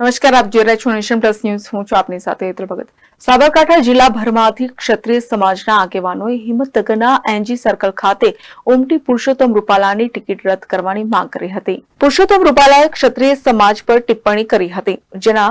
નમસ્કાર, આપ જોઈ રહ્યા છો નેશન પ્લસ ન્યૂઝ. હું છું આપની સાથે હેતલ સાબરકાંઠા જિલ્લાભરમાંથી ક્ષત્રિય સમાજના આગેવાનોએ હિંમતનગરના એનજી સર્કલ ખાતે ઉમટી પુરુષોત્તમ રૂપાલાની ટિકિટ રદ કરવાની માંગ કરી હતી. પુરુષોત્તમ રૂપાલાએ ક્ષત્રિય સમાજ પર ટિપ્પણી કરી હતી, જેના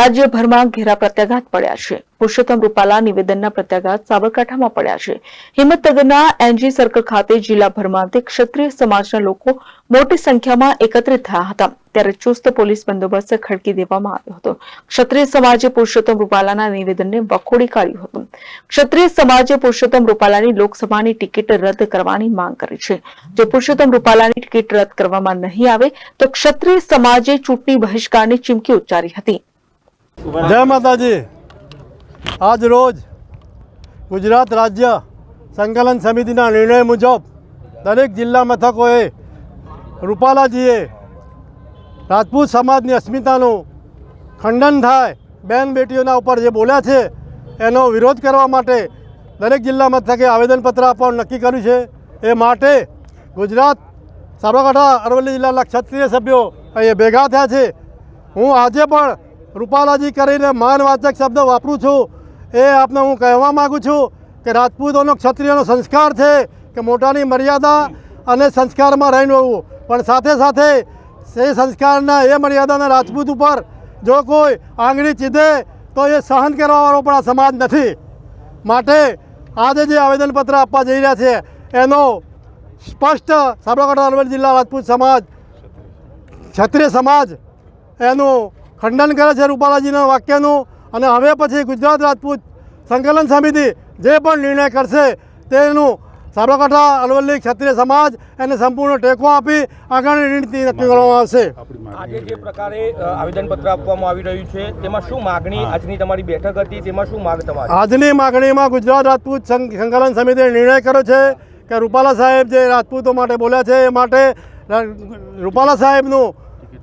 રાજ્યભરમાં ઘેરા પ્રત્યાઘાત પડ્યા છે. પુરુષોત્તમ રૂપાલા નિવેદનના પ્રત્યાઘાત સાબરકાંઠામાં પડ્યા છે. હિંમતનગરના એનજી સર્કલ ખાતે જિલ્લાભરમાંથી ક્ષત્રિય સમાજના લોકો મોટી સંખ્યામાં એકત્રિત થયા હતા. ત્યારે ચુસ્ત પોલીસ બંદોબસ્ત ખડકી દેવામાં આવ્યો હતો. ક્ષત્રિય સમાજે પુરુષોત્તમ રૂપાલાના નિવેદનને વખોડી કાઢ્યું હતું. ક્ષત્રિય સમાજે પુરુષોત્તમ રૂપાલાની લોકસભાની ટિકિટ રદ કરવાની માંગ કરી છે. જો પુરુષોત્તમ રૂપાલાની ટિકિટ રદ કરવામાં નહીં આવે, તો ક્ષત્રિય સમાજે ચૂંટણી બહિષ્કારની ચીમકી ઉચ્ચારી હતી. જય માતાજી. આજ રોજ ગુજરાત રાજ્ય સંકલન સમિતિના નિર્ણય મુજબ દરેક જિલ્લા મથકોએ રૂપાલાજીએ રાજપૂત સમાજની અસ્મિતાનું ખંડન થાય, બેન બેટીઓના ઉપર જે બોલ્યા છે, એનો વિરોધ કરવા માટે દરેક જિલ્લા મથકે આવેદનપત્ર આપવાનું નક્કી કર્યું છે. એ માટે ગુજરાત સાબરકાંઠા અરવલ્લી જિલ્લાના ક્ષત્રિય સભ્યો અહીંયા ભેગા થયા છે. હું આજે પણ રૂપાલાજી કરીને માનવાચક શબ્દ વાપરું છું. એ આપને હું કહેવા માગું છું કે રાજપૂતોનો ક્ષત્રિયનો સંસ્કાર છે કે મોટાની મર્યાદા અને સંસ્કારમાં રહીને હોવું પણ સાથે સાથે એ સંસ્કારના, એ મર્યાદાના રાજપૂત ઉપર જો કોઈ આંગળી ચીધે તો એ સહન કરવાવાળો પણ આ સમાજ નથી. માટે આજે જે આવેદનપત્ર આપવા જઈ રહ્યા છે, એનો સ્પષ્ટ સાબરકાંઠા અરવલ્લી જિલ્લા રાજપૂત સમાજ, ક્ષત્રિય સમાજ એનું ખંડન કરે છે રૂપાલાજીના વાક્યનું. અને હવે પછી ગુજરાત રાજપૂત સંકલન સમિતિ જે પણ નિર્ણય કરશે તેનું સાબરકાંઠા અરવલ્લી ક્ષત્રિય સમાજ એને સંપૂર્ણ ટેકો આપી આગળની નીતિ નક્કી કરવામાં આવશે. આજે જે પ્રકારે આવેદનપત્ર આપવામાં આવી રહ્યું છે તેમાં શું માગણી આજની તમારી બેઠક હતી તેમાં શું માગ તમારી? આજની માગણીમાં ગુજરાત રાજપૂત સંકલન સમિતિએ નિર્ણય કર્યો છે કે રૂપાલા સાહેબ જે રાજપૂતો માટે બોલ્યા છે એ માટે રૂપાલા સાહેબનું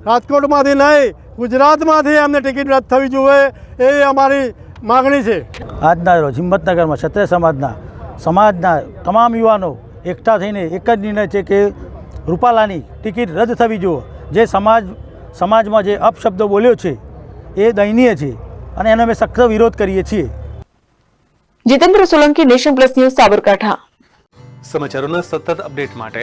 રાજકોટમાંથી નહીં ગુજરાતમાંથી એમને ટિકિટ રદ થવી જોઈએ એ અમારી માગણી છે. આજના રોજ હિંમતનગરમાં ક્ષત્રિય સમાજના સમાજના તમામ યુવાનો એકઠા થઈને એક જ નિર્ણય છે કે રૂપાલાની ટિકિટ રદ થવી જોઈએ. જે સમાજ સમાજમાં જે અપશબ્દો બોલ્યો છે એ દયનીય છે અને એનો અમે સખત વિરોધ કરીએ છીએ. Jitendra Solanki nation plus news Sabarkantha. સમાચારોના સતત અપડેટ માટે